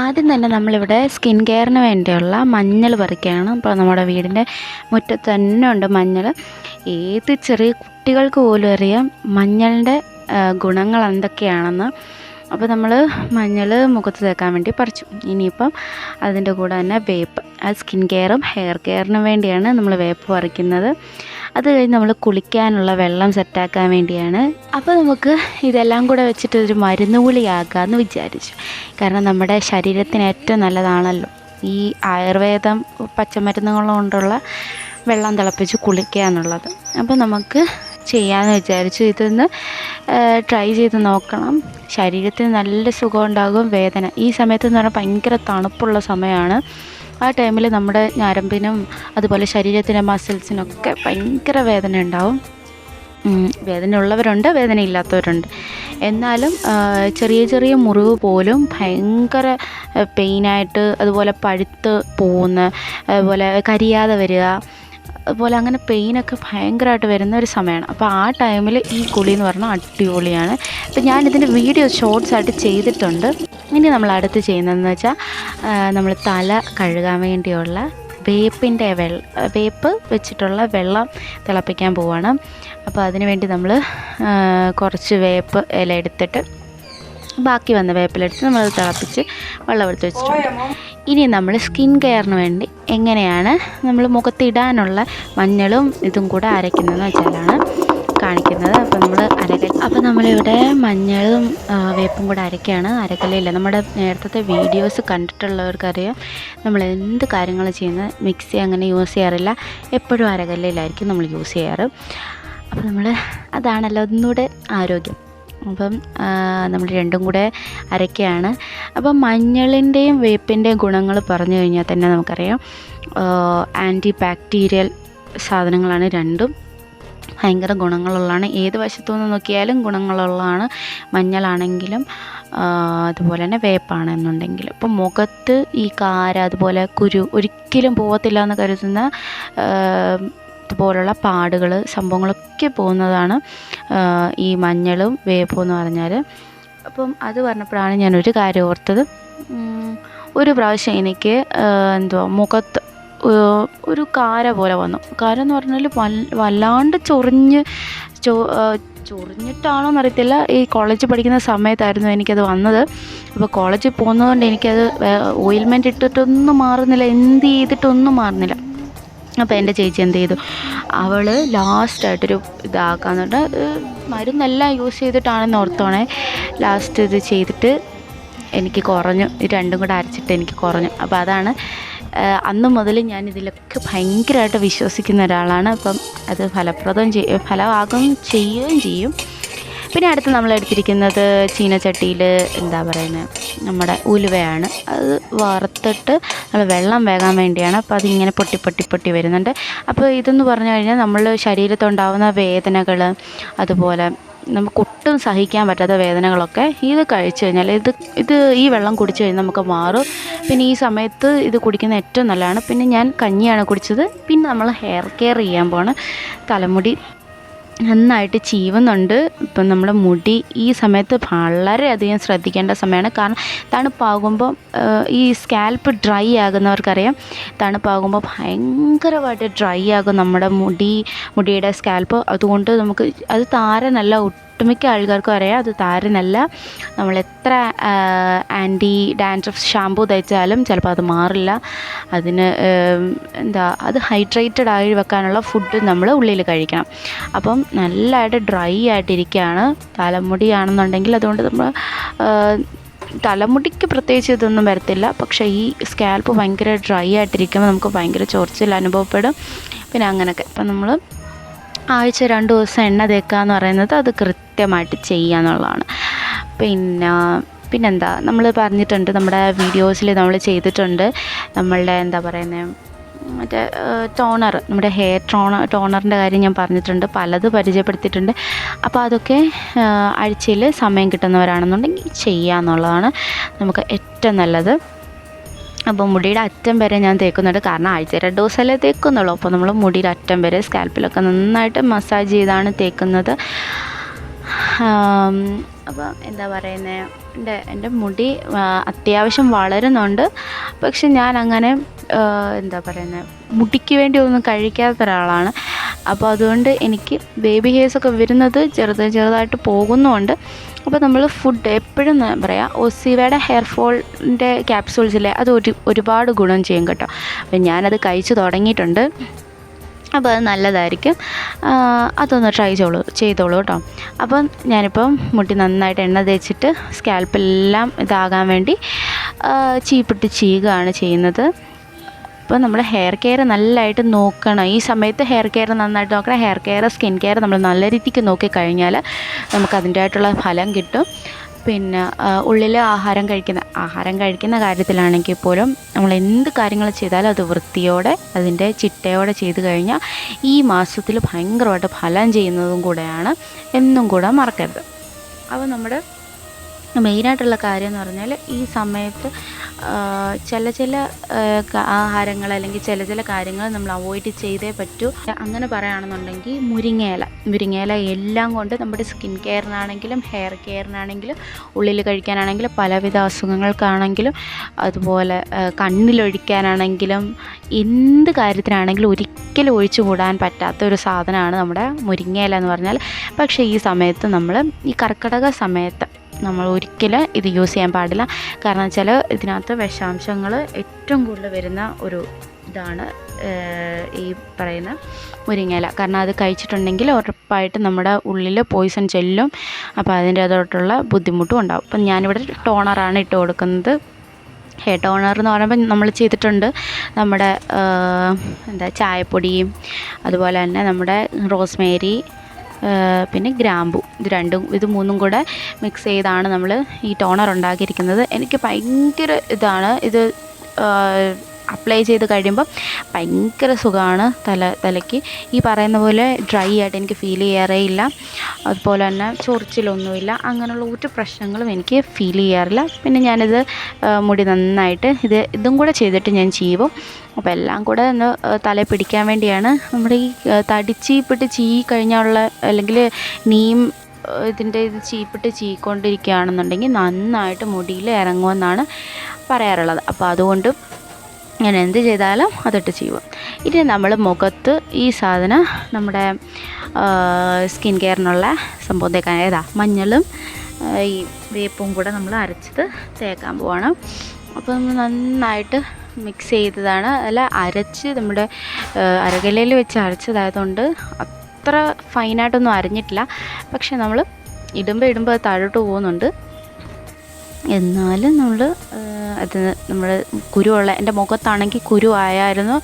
ആദ്യം തന്നെ നമ്മളിവിടെ സ്കിൻ കെയറിന് വേണ്ടിയുള്ള മഞ്ഞൾ പറിക്കുകയാണ് അപ്പോൾ നമ്മുടെ വീടിന്റെ മുറ്റത്ത് തന്നെ ഉണ്ട് മഞ്ഞൾ. ഏത് ചെറിയ കുട്ടികൾക്ക് പോലും അറിയാം മഞ്ഞളിന്റെ ഗുണങ്ങൾ എന്തൊക്കെയാണെന്ന്. അപ്പോൾ നമ്മൾ മഞ്ഞൾ മുഖത്ത് തേക്കാൻ വേണ്ടി പറിച്ചു. ഇനിയിപ്പം അതിന്റെ കൂടെ തന്നെ വേപ്പ് അത് സ്കിൻ കെയറും ഹെയർ കെയറിനും വേണ്ടിയാണ് നമ്മൾ വേപ്പ് പറിക്കുന്നത്. അത് കഴിഞ്ഞ് നമ്മൾ കുളിക്കാനുള്ള വെള്ളം സെറ്റാക്കാൻ വേണ്ടിയാണ്. അപ്പോൾ നമുക്ക് ഇതെല്ലാം കൂടെ വെച്ചിട്ട് ഒരു മരുന്ന് കുളിയാക്കാമെന്ന് വിചാരിച്ചു. കാരണം നമ്മുടെ ശരീരത്തിന് ഏറ്റവും നല്ലതാണല്ലോ. ഈ ആയുർവേദം പച്ചമരുന്നുകൾ കൊണ്ടുള്ള വെള്ളം തിളപ്പിച്ച് കുളിക്കുക എന്നുള്ളത്. അപ്പോൾ നമുക്ക് ചെയ്യാമെന്ന് വിചാരിച്ചു. ഇതൊന്ന് ട്രൈ ചെയ്ത് നോക്കണം. ശരീരത്തിന് നല്ല സുഖം ഉണ്ടാകും വേദന. ഈ സമയത്ത് എന്ന് പറഞ്ഞാൽ ഭയങ്കര തണുപ്പുള്ള സമയമാണ് ആ ടൈമിൽ നമ്മുടെ ഞരമ്പിനും അതുപോലെ ശരീരത്തിന്റെ മസിൽസിനൊക്കെ ഭയങ്കര വേദന ഉണ്ടാവും വേദന ഉള്ളവരുണ്ട് വേദന ഇല്ലാത്തവരുണ്ട് എന്നാലും ചെറിയ ചെറിയ മുറിവ് പോലും ഭയങ്കര പെയിനായിട്ട് അതുപോലെ പഴുത്ത് പോകുന്ന അതുപോലെ കരിയാതെ വരിക അതുപോലെ അങ്ങനെ പെയിനൊക്കെ ഭയങ്കരമായിട്ട് വരുന്ന ഒരു സമയമാണ്. അപ്പോൾ ആ ടൈമിൽ ഈ കുളി എന്ന് പറഞ്ഞാൽ അടിപൊളിയാണ്. അപ്പോൾ ഞാനിതിന്റെ വീഡിയോ ഷോർട്സ് ആയിട്ട് ചെയ്തിട്ടുണ്ട്. ഇനി നമ്മൾ അടുത്ത് ചെയ്യുന്നതെന്ന് വെച്ചാൽ നമ്മൾ തല കഴുകാൻ വേണ്ടിയുള്ള വേപ്പിന്റെ വെള്ള വേപ്പ് വെച്ചിട്ടുള്ള വെള്ളം തിളപ്പിക്കാൻ പോവാണ്. അപ്പോൾ അതിന് വേണ്ടി നമ്മൾ കുറച്ച് വേപ്പ് ഇല എടുത്തിട്ട് ബാക്കി വന്ന വേപ്പിലെടുത്ത് നമ്മൾ തിളപ്പിച്ച് വെള്ളമെടുത്ത് വെച്ചിട്ടുണ്ട്. ഇനി നമ്മൾ സ്കിൻ കെയറിന് വേണ്ടി എങ്ങനെയാണ് നമ്മൾ മുഖത്തിടാനുള്ള മഞ്ഞളും ഇതും കൂടെ അരയ്ക്കുന്നതെന്ന് വെച്ചാലാണ് കാണിക്കുന്നത്. അപ്പോൾ നമ്മൾ അരകൽ അപ്പോൾ നമ്മളിവിടെ മഞ്ഞളും വേപ്പും കൂടെ അരയ്ക്കുകയാണ്. അരക്കല്ലില്ല നമ്മുടെ നേരത്തെ വീഡിയോസ് കണ്ടിട്ടുള്ളവർക്കറിയാം നമ്മൾ എന്ത് കാര്യങ്ങൾ ചെയ്യുന്നത്. മിക്സി അങ്ങനെ യൂസ് ചെയ്യാറില്ല. എപ്പോഴും അരകല്ലിലായിരിക്കും നമ്മൾ യൂസ് ചെയ്യാറ്. അപ്പോൾ നമ്മൾ അതാണല്ലോ ഒന്നുകൂടെ ആരോഗ്യം. അപ്പം നമ്മൾ രണ്ടും കൂടെ അരയ്ക്കുകയാണ് അപ്പം മഞ്ഞളിന്റെയും വേപ്പിന്റെയും ഗുണങ്ങൾ പറഞ്ഞു കഴിഞ്ഞാൽ തന്നെ നമുക്കറിയാം ആന്റി ബാക്ടീരിയൽ സാധനങ്ങളാണ് രണ്ടും. ഭയങ്കര ഗുണങ്ങളുള്ളതാണ്. ഏത് വശത്തു നിന്ന് നോക്കിയാലും ഗുണങ്ങളുള്ളതാണ്. മഞ്ഞളാണെങ്കിലും അതുപോലെ തന്നെ വേപ്പാണെന്നുണ്ടെങ്കിലും. അപ്പോൾ മുഖത്ത് ഈ കാര അതുപോലെ കുരു ഒരിക്കലും പോകത്തില്ല എന്ന് കരുതുന്ന ഇതുപോലുള്ള പാടുകൾ സംഭവങ്ങളൊക്കെ പോകുന്നതാണ് ഈ മഞ്ഞളും വേപ്പും എന്ന് പറഞ്ഞാൽ. അപ്പം അത് പറഞ്ഞപ്പോഴാണ് ഞാനൊരു കാര്യം ഓർത്തത്. ഒരു പ്രാവശ്യം എനിക്ക് എന്തുവാ മുഖത്ത് ഒരു കാര പോലെ വന്നു. കാര എന്ന് പറഞ്ഞാൽ വല്ലാണ്ട് ചൊറിഞ്ഞ് ചൊ ചൊറിഞ്ഞിട്ടാണോ എന്നറിയത്തില്ല ഈ കോളേജിൽ പഠിക്കുന്ന സമയത്തായിരുന്നു എനിക്കത് വന്നത്. അപ്പോൾ കോളേജിൽ പോകുന്നതുകൊണ്ട് എനിക്കത് ഓയിൽമെന്റ് ഇട്ടിട്ടൊന്നും മാറുന്നില്ല എന്ത് ചെയ്തിട്ടൊന്നും മാറുന്നില്ല. അപ്പോൾ എന്റെ ചേച്ചി എന്ത് ചെയ്തു? അവൾ ലാസ്റ്റായിട്ടൊരു ഇതാക്കാന്നുണ്ട് മരുന്നെല്ലാം യൂസ് ചെയ്തിട്ടാണെന്ന് ഓർത്തോണേ. ലാസ്റ്റ് ഇത് ചെയ്തിട്ട് എനിക്ക് കുറഞ്ഞു. രണ്ടും കൂടെ അരച്ചിട്ട് എനിക്ക് കുറഞ്ഞു. അപ്പോൾ അതാണ് അന്ന് മുതൽ ഞാൻ ഇതിലൊക്കെ ഭയങ്കരമായിട്ട് വിശ്വസിക്കുന്ന ഒരാളാണ്. അപ്പം അത് ഫലപ്രദം ചെയ്യും ഫലമാകും ചെയ്യുകയും ചെയ്യും. പിന്നെ അടുത്ത് നമ്മൾ എടുത്തിരിക്കുന്നത് ചീനച്ചട്ടിയിൽ എന്താ പറയുന്നത് നമ്മുടെ ഉലുവയാണ്. അത് വറുത്തിട്ട് നമ്മൾ വെള്ളം വേകാൻ വേണ്ടിയാണ് അപ്പോൾ അതിങ്ങനെ പൊട്ടി പൊട്ടി പൊട്ടി വരുന്നുണ്ട്. അപ്പോൾ ഇതെന്ന് പറഞ്ഞു കഴിഞ്ഞാൽ നമ്മൾ ശരീരത്തുണ്ടാവുന്ന വേദനകൾ അതുപോലെ നമുക്ക് ഒട്ടും സഹിക്കാൻ പറ്റാത്ത വേദനകളൊക്കെ ഇത് കഴിച്ചു കഴിഞ്ഞാൽ ഇത് ഇത് ഈ വെള്ളം കുടിച്ചു കഴിഞ്ഞാൽ നമുക്ക് മാറും. പിന്നെ ഈ സമയത്ത് ഇത് കുടിക്കുന്ന ഏറ്റവും നല്ലതാണ്. പിന്നെ ഞാൻ കഞ്ഞിയാണ് കുടിച്ചത്. പിന്നെ നമ്മൾ ഹെയർ കെയർ ചെയ്യാൻ പോണ്. തലമുടി നന്നായിട്ട് ചീവുന്നുണ്ട്. ഇപ്പം നമ്മുടെ മുടി ഈ സമയത്ത് വളരെയധികം ശ്രദ്ധിക്കേണ്ട സമയമാണ്. കാരണം തണുപ്പാകുമ്പോൾ ഈ സ്കാൽപ്പ് ഡ്രൈ ആകുന്നവർക്കറിയാം. തണുപ്പാകുമ്പോൾ ഭയങ്കരമായിട്ട് ഡ്രൈ ആകും നമ്മുടെ മുടി മുടിയുടെ സ്കാൽപ്പ്. അതുകൊണ്ട് നമുക്ക് അത് താരനല്ല ഒട്ടുമിക്ക ആൾക്കാർക്കും അറിയാം. അത് താരനല്ല. നമ്മൾ എത്ര ആന്റി ഡാൻഡ്രഫ് ഷാമ്പൂ തയ്ച്ചാലും ചിലപ്പോൾ അത് മാറില്ല. അതിന് എന്താ അത് ഹൈഡ്രേറ്റഡ് ആയി വെക്കാനുള്ള ഫുഡ് നമ്മൾ ഉള്ളിൽ കഴിക്കണം. അപ്പം നല്ലതായിട്ട് ഡ്രൈ ആയിട്ടിരിക്കുകയാണ്. തലമുടിയാണെന്നുണ്ടെങ്കിൽ അതുകൊണ്ട് നമ്മൾ തലമുടിക്ക് പ്രത്യേകിച്ച് ഇതൊന്നും വരത്തില്ല. പക്ഷേ ഈ സ്കാൽപ്പ് ഭയങ്കര ഡ്രൈ ആയിട്ടിരിക്കുമ്പോൾ നമുക്ക് ഭയങ്കര ചൊറിച്ചിൽ അനുഭവപ്പെടും. പിന്നെ അങ്ങനെയൊക്കെ. അപ്പം നമ്മൾ ആഴ്ച രണ്ട് ദിവസം എണ്ണ തേക്കുക എന്ന് പറയുന്നത് അത് കൃത്യമായിട്ട് ചെയ്യുക എന്നുള്ളതാണ്. പിന്നെ പിന്നെന്താ? നമ്മൾ പറഞ്ഞിട്ടുണ്ട് നമ്മുടെ വീഡിയോസിൽ നമ്മൾ ചെയ്തിട്ടുണ്ട്. നമ്മളുടെ എന്താ പറയുന്നത് മറ്റേ ടോണർ നമ്മുടെ ഹെയർ ടോണർ ടോണറിന്റെ കാര്യം ഞാൻ പറഞ്ഞിട്ടുണ്ട്. പലത് പരിചയപ്പെടുത്തിയിട്ടുണ്ട്. അപ്പോൾ അതൊക്കെ ആഴ്ചയിൽ സമയം കിട്ടുന്നവരാണെന്നുണ്ടെങ്കിൽ ചെയ്യുക എന്നുള്ളതാണ് നമുക്ക് ഏറ്റവും നല്ലത്. അപ്പോൾ മുടിയുടെ അറ്റം വരെ ഞാൻ തേക്കുന്നുണ്ട് കാരണം ആഴ്ച രണ്ട് ദിവസമല്ലേ തേക്കുന്നുള്ളൂ. അപ്പോൾ നമ്മൾ മുടിയുടെ അറ്റം വരെ സ്കാൽപ്പിലൊക്കെ നന്നായിട്ട് മസാജ് ചെയ്താണ് തേക്കുന്നത്. അപ്പം എന്താ പറയുന്നത് എന്റെ എന്റെ മുടി അത്യാവശ്യം വളരുന്നുണ്ട്. പക്ഷെ ഞാൻ അങ്ങനെ എന്താ പറയുന്നത് മുടിക്ക് വേണ്ടി ഒന്നും കഴിക്കാത്ത ഒരാളാണ്. അപ്പോൾ അതുകൊണ്ട് എനിക്ക് ബേബി ഹെയർസൊക്കെ വരുന്നത് ചെറുത് ചെറുതായിട്ട് പോകുന്നുമുണ്ട് അപ്പോൾ നമ്മൾ ഫുഡ് എപ്പോഴും പറയാം ഒസിവയുടെ ഹെയർ ഫോളിന്റെ ക്യാപ്സൂൾസിലെ അത് ഒരു ഒരുപാട് ഗുണം ചെയ്യും കേട്ടോ. അപ്പം ഞാനത് കഴിച്ചു തുടങ്ങിയിട്ടുണ്ട്. അപ്പോൾ അത് നല്ലതായിരിക്കും. അതൊന്ന് ട്രൈ ചെയ്തോളൂ ചെയ്തോളൂ കേട്ടോ. അപ്പം ഞാനിപ്പം മുട്ടി നന്നായിട്ട് എണ്ണ തേച്ചിട്ട് സ്കാൽപ്പെല്ലാം ഇതാകാൻ വേണ്ടി ചീപ്പിട്ട് ചെയ്യുകയാണ് ചെയ്യുന്നത്. അപ്പോൾ നമ്മൾ ഹെയർ കെയർ നല്ലതായിട്ട് നോക്കണം. ഈ സമയത്ത് ഹെയർ കെയർ നന്നായിട്ട് നോക്കണം. ഹെയർ കെയർ സ്കിൻ കെയർ നമ്മൾ നല്ല രീതിക്ക് നോക്കിക്കഴിഞ്ഞാൽ നമുക്ക് അതിന്റെതായിട്ടുള്ള ഫലം കിട്ടും. പിന്നെ ഉള്ളിൽ ആഹാരം കഴിക്കുന്ന ആഹാരം കഴിക്കുന്ന കാര്യത്തിലാണെങ്കിൽ പോലും നമ്മൾ എന്ത് കാര്യങ്ങൾ ചെയ്താലും അത് വൃത്തിയോടെ അതിന്റെ ചിട്ടയോടെ ചെയ്തു കഴിഞ്ഞാൽ ഈ മാസത്തിൽ ഭയങ്കരമായിട്ട് ഫലം ചെയ്യുന്നതും കൂടെയാണ്. എന്നും കൂടെ മറക്കരുത്. അപ്പോൾ നമ്മുടെ മെയിനായിട്ടുള്ള കാര്യം എന്ന് പറഞ്ഞാൽ ഈ സമയത്ത് ചില ചില ആഹാരങ്ങൾ അല്ലെങ്കിൽ ചില ചില കാര്യങ്ങൾ നമ്മൾ അവോയ്ഡ് ചെയ്തേ പറ്റൂ. അങ്ങനെ പറയുകയാണെന്നുണ്ടെങ്കിൽ മുരിങ്ങയില. മുരിങ്ങയില എല്ലാം കൊണ്ട് നമ്മുടെ സ്കിൻ കെയറിനാണെങ്കിലും ഹെയർ കെയറിനാണെങ്കിലും ഉള്ളിൽ കഴിക്കാനാണെങ്കിലും പലവിധ അസുഖങ്ങൾക്കാണെങ്കിലും അതുപോലെ കണ്ണിലൊഴിക്കാനാണെങ്കിലും എന്ത് കാര്യത്തിനാണെങ്കിലും ഒരിക്കലും ഒഴിച്ചു കൂടാൻ പറ്റാത്ത ഒരു സാധനമാണ് നമ്മുടെ മുരിങ്ങയില എന്ന് പറഞ്ഞാൽ. പക്ഷേ ഈ സമയത്ത് നമ്മൾ ഈ കർക്കിടക സമയത്ത് നമ്മൾ ഒരിക്കലും ഇത് യൂസ് ചെയ്യാൻ പാടില്ല. കാരണം വെച്ചാൽ ഇതിനകത്ത് വിഷാംശങ്ങൾ ഏറ്റവും കൂടുതൽ വരുന്ന ഒരു ഇതാണ് ഈ പറയുന്ന മുരിങ്ങയില. കാരണം അത് കഴിച്ചിട്ടുണ്ടെങ്കിൽ ഉറപ്പായിട്ട് നമ്മുടെ ഉള്ളിൽ പോയിസൺ ചെല്ലും. അപ്പോൾ അതോട്ടുള്ള ബുദ്ധിമുട്ടും ഉണ്ടാവും. അപ്പം ഞാനിവിടെ ടോണറാണ് ഇട്ട് കൊടുക്കുന്നത്. ഹെയർ ടോണർ എന്ന് പറയുമ്പോൾ നമ്മൾ ചെയ്തിട്ടുണ്ട്. നമ്മുടെ എന്താ ചായപ്പൊടിയും അതുപോലെ തന്നെ നമ്മുടെ റോസ്മേരി പിന്നെ ഗ്രാമ്പു. ഇത് രണ്ടും ഇത് മൂന്നും കൂടെ മിക്സ് ചെയ്താണ് നമ്മൾ ഈ ടോണർ ഉണ്ടാക്കിയിരിക്കുന്നത്. എനിക്ക് ഭയങ്കര ഇതാണ്. ഇത് അപ്ലൈ ചെയ്ത് കഴിയുമ്പം ഭയങ്കര സുഖമാണ് തല തലയ്ക്ക്. ഈ പറയുന്ന പോലെ ഡ്രൈ ആയിട്ട് എനിക്ക് ഫീൽ ചെയ്യാറേ ഇല്ല. അതുപോലെ തന്നെ ചൊറിച്ചിലൊന്നുമില്ല. അങ്ങനെയുള്ള ഒരു പ്രശ്നങ്ങളും എനിക്ക് ഫീൽ ചെയ്യാറില്ല. പിന്നെ ഞാനിത് മുടി നന്നായിട്ട് ഇത് ഇതും കൂടെ ചെയ്തിട്ട് ഞാൻ ചീവും. അപ്പോൾ എല്ലാം കൂടെ ഒന്ന് തല പിടിക്കാൻ വേണ്ടിയാണ് നമ്മുടെ ഈ തടിച്ച് തടിച്ചീപ്പിട്ട് ചീ കഴിഞ്ഞുള്ള അല്ലെങ്കിൽ നീം ഇതിന്റെ ഇത് ചീപ്പിട്ട് ചീക്കൊണ്ടിരിക്കുകയാണെന്നുണ്ടെങ്കിൽ നന്നായിട്ട് മുടിയിൽ ഇറങ്ങുമെന്നാണ് പറയാറുള്ളത്. അപ്പോൾ അതുകൊണ്ട് ഞാൻ എന്ത് ചെയ്താലും അതിട്ട് ചെയ്യുക. ഇനി നമ്മൾ മുഖത്ത് ഈ സാധനം നമ്മുടെ സ്കിൻ കെയറിനുള്ള സംഭവം തേക്കാൻ ഏതാ മഞ്ഞളും ഈ വേപ്പും കൂടെ നമ്മൾ അരച്ചത് തേക്കാൻ പോവാണ്. നമ്മൾ നന്നായിട്ട് മിക്സ് ചെയ്തതാണ്. അല്ല അരച്ച് നമ്മുടെ അരകലയിൽ വെച്ച് അരച്ചതായതുകൊണ്ട് അത്ര ഫൈനായിട്ടൊന്നും അരഞ്ഞിട്ടില്ല. പക്ഷെ നമ്മൾ ഇടുമ്പോൾ ഇടുമ്പോൾ താഴോട്ട് പോകുന്നുണ്ട്. എന്നാലും നമ്മൾ അത് നമ്മൾ കുരുവുള്ള എന്റെ മുഖത്താണെങ്കിൽ കുരു ആയായിരുന്നു.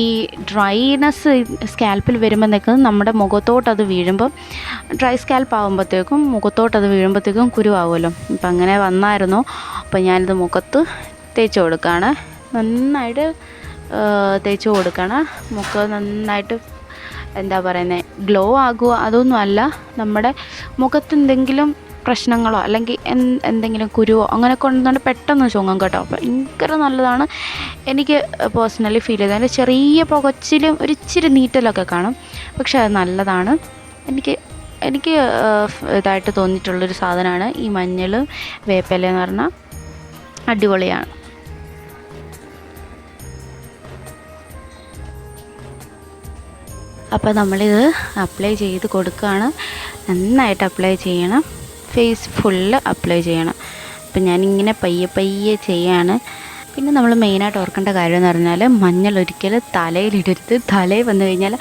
ഈ ഡ്രൈനെസ് സ്കാൽപ്പിൽ വരുമ്പോൾ നിൽക്കുന്നത് നമ്മുടെ മുഖത്തോട്ട് അത് വീഴുമ്പം ഡ്രൈ സ്കാൽപ്പ് ആകുമ്പോഴത്തേക്കും മുഖത്തോട്ട് അത് വീഴുമ്പോഴത്തേക്കും കുരു ആവുമല്ലോ. അപ്പം അങ്ങനെ വന്നായിരുന്നു. അപ്പം ഞാനിത് മുഖത്ത് തേച്ച് കൊടുക്കുകയാണ്. നന്നായിട്ട് തേച്ച് കൊടുക്കണം മുഖം നന്നായിട്ട് എന്താ പറയുന്നത് ഗ്ലോ ആകുക അതൊന്നുമല്ല. നമ്മുടെ മുഖത്ത് എന്തെങ്കിലും പ്രശ്നങ്ങളോ അല്ലെങ്കിൽ എന്തെങ്കിലും കുരുവോ അങ്ങനെയൊക്കെ കൊണ്ടുവന്നുകൊണ്ട് പെട്ടെന്ന് ചുങ്ങും കേട്ടോ. അപ്പോൾ ഭയങ്കര നല്ലതാണ്. എനിക്ക് പേഴ്സണലി ഫീൽ ചെയ്തത്. അതിന്റെ ചെറിയ പുകച്ചിലും ഒരു ഇച്ചിരി നീറ്റലൊക്കെ കാണും. പക്ഷെ അത് നല്ലതാണ്. എനിക്ക് എനിക്ക് ഇതായിട്ട് തോന്നിയിട്ടുള്ളൊരു സാധനമാണ് ഈ മഞ്ഞൾ വേപ്പില എന്ന് പറഞ്ഞാൽ അടിപൊളിയാണ്. അപ്പോൾ നമ്മളിത് അപ്ലൈ ചെയ്ത് കൊടുക്കുകയാണ്. നന്നായിട്ട് അപ്ലൈ ചെയ്യണം. ഫേസ് ഫുള്ള് അപ്ലൈ ചെയ്യണം. അപ്പം ഞാനിങ്ങനെ പയ്യെ പയ്യെ ചെയ്യാണ്. പിന്നെ നമ്മൾ മെയിനായിട്ട് ഓർക്കേണ്ട കാര്യം എന്ന് പറഞ്ഞാൽ മഞ്ഞൾ ഒരിക്കലും തലയിലിടരുത്. തലയിൽ വന്നു കഴിഞ്ഞാൽ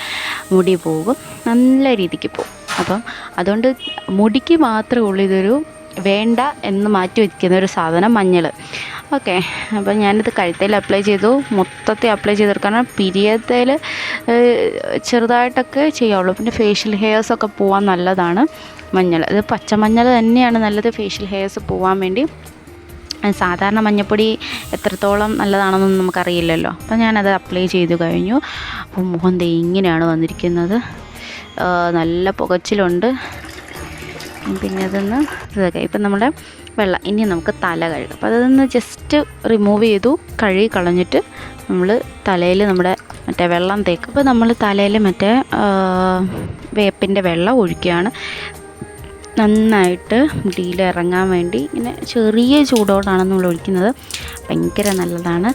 മുടി പോകും. നല്ല രീതിക്ക് പോകും. അപ്പം അതുകൊണ്ട് മുടിക്ക് മാത്രമേ ഉള്ളൂ ഇതൊരു വേണ്ട എന്ന് മാറ്റി വയ്ക്കുന്ന ഒരു സാധനം മഞ്ഞൾ ഓക്കെ. അപ്പം ഞാനിത് കഴുത്തിൽ അപ്ലൈ ചെയ്തു. മൊത്തത്തിൽ അപ്ലൈ ചെയ്തെടുക്കണം പിരിയത്തിൽ ചെറുതായിട്ടൊക്കെ ചെയ്യാവുള്ളൂ. പിന്നെ ഫേഷ്യൽ ഹെയർസൊക്കെ പോവാൻ നല്ലതാണ് മഞ്ഞൾ. ഇത് പച്ചമഞ്ഞൾ തന്നെയാണ് നല്ലത് ഫേഷ്യൽ ഹെയർസ് പോവാൻ വേണ്ടി. സാധാരണ മഞ്ഞപ്പൊടി എത്രത്തോളം നല്ലതാണെന്നൊന്നും നമുക്കറിയില്ലല്ലോ. അപ്പോൾ ഞാനത് അപ്ലൈ ചെയ്തു കഴിഞ്ഞു. അപ്പോൾ മുഖം ദേ ഇങ്ങനെയാണ് വന്നിരിക്കുന്നത്. നല്ല പുകച്ചിലുണ്ട്. പിന്നെ അതൊന്ന് ഇതൊക്കെ. ഇപ്പം നമ്മുടെ വെള്ളം. ഇനി നമുക്ക് തല കഴുകാം. അപ്പോൾ അതൊന്ന് ജസ്റ്റ് റിമൂവ് ചെയ്തു കഴുകി കളഞ്ഞിട്ട് നമ്മൾ തലയിൽ നമ്മുടെ മറ്റേ വെള്ളം തേക്കും. അപ്പോൾ നമ്മൾ തലയിൽ മറ്റേ വേപ്പിന്റെ വെള്ളം ഒഴിക്കുകയാണ്. നന്നായിട്ട് മുടിയിൽ ഇറങ്ങാൻ വേണ്ടി ഇങ്ങനെ ചെറിയ ചൂടോടാണ് നമ്മൾ ഒഴിക്കുന്നത്. ഭയങ്കര നല്ലതാണ്.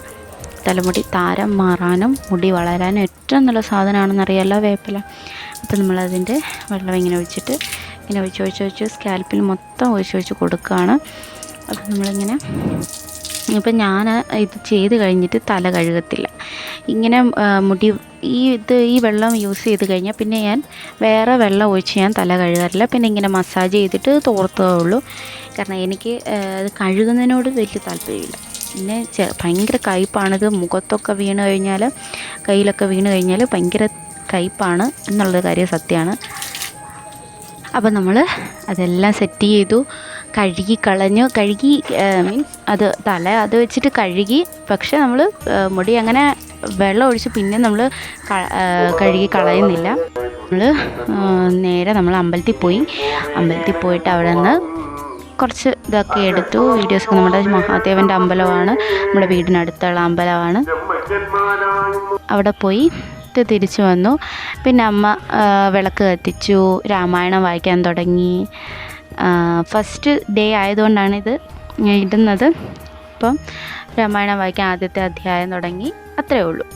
തലമുടി താരം മാറാനും മുടി വളരാനും ഏറ്റവും നല്ല സാധനമാണെന്നറിയാമല്ലോ വേപ്പില. അപ്പോൾ നമ്മളതിന്റെ വെള്ളം ഇങ്ങനെ ഒഴിച്ചിട്ട് ഇങ്ങനെ ഒഴിച്ച് ഒഴിച്ച് ഒഴിച്ച് സ്കാൽപ്പിൽ മൊത്തം ഒഴിച്ച് ഒഴിച്ച് കൊടുക്കുകയാണ് അത് നമ്മളിങ്ങനെ ഇപ്പം ഞാൻ ഇത് ചെയ്ത് കഴിഞ്ഞിട്ട് തല കഴുകത്തില്ല. ഇങ്ങനെ മുടി ഈ ഇത് ഈ വെള്ളം യൂസ് ചെയ്ത് കഴിഞ്ഞാൽ പിന്നെ ഞാൻ വേറെ വെള്ളം ഒഴിച്ച് ഞാൻ തല കഴുകാറില്ല. പിന്നെ ഇങ്ങനെ മസാജ് ചെയ്തിട്ട് തോർത്തേ ഉള്ളൂ കാരണം എനിക്ക് അത് കഴുകുന്നതിനോട് വലിയ താല്പര്യമില്ല. പിന്നെ ഭയങ്കര കയ്പാണിത്. മുഖത്തൊക്കെ വീണ് കഴിഞ്ഞാൽ കയ്യിലൊക്കെ വീണ് കഴിഞ്ഞാൽ ഭയങ്കര കയ്പാണ്. എന്നുള്ളൊരു കാര്യം സത്യമാണ് അപ്പോൾ നമ്മൾ അതെല്ലാം സെറ്റ് ചെയ്തു കഴുകി കളഞ്ഞു. കഴുകി മീൻസ് അത് തല അത് വെച്ചിട്ട് കഴുകി. പക്ഷേ നമ്മൾ മുടി അങ്ങനെ വെള്ളം ഒഴിച്ച് പിന്നെ നമ്മൾ കഴുകി കളയുന്നില്ല. നമ്മൾ നേരെ നമ്മൾ അമ്പലത്തിൽ പോയി. അമ്പലത്തിൽ പോയിട്ട് അവിടെ നിന്ന് കുറച്ച് ഇതൊക്കെ എടുത്തു. വീഡിയോസ് നമ്മുടെ മഹാദേവന്റെ അമ്പലമാണ്. നമ്മുടെ വീടിനടുത്തുള്ള അമ്പലമാണ്. അവിടെ പോയി ത് തിരിച്ചു വന്നു. പിന്നെ അമ്മ വിളക്ക് കത്തിച്ചു രാമായണം വായിക്കാൻ തുടങ്ങി. ഫസ്റ്റ് ഡേ ആയതുകൊണ്ടാണ് ഇത് ഇടുന്നത്. അപ്പം രാമായണം വായിക്കാൻ ആദ്യത്തെ അധ്യായം തുടങ്ങി. അത്രയേ ഉള്ളൂ.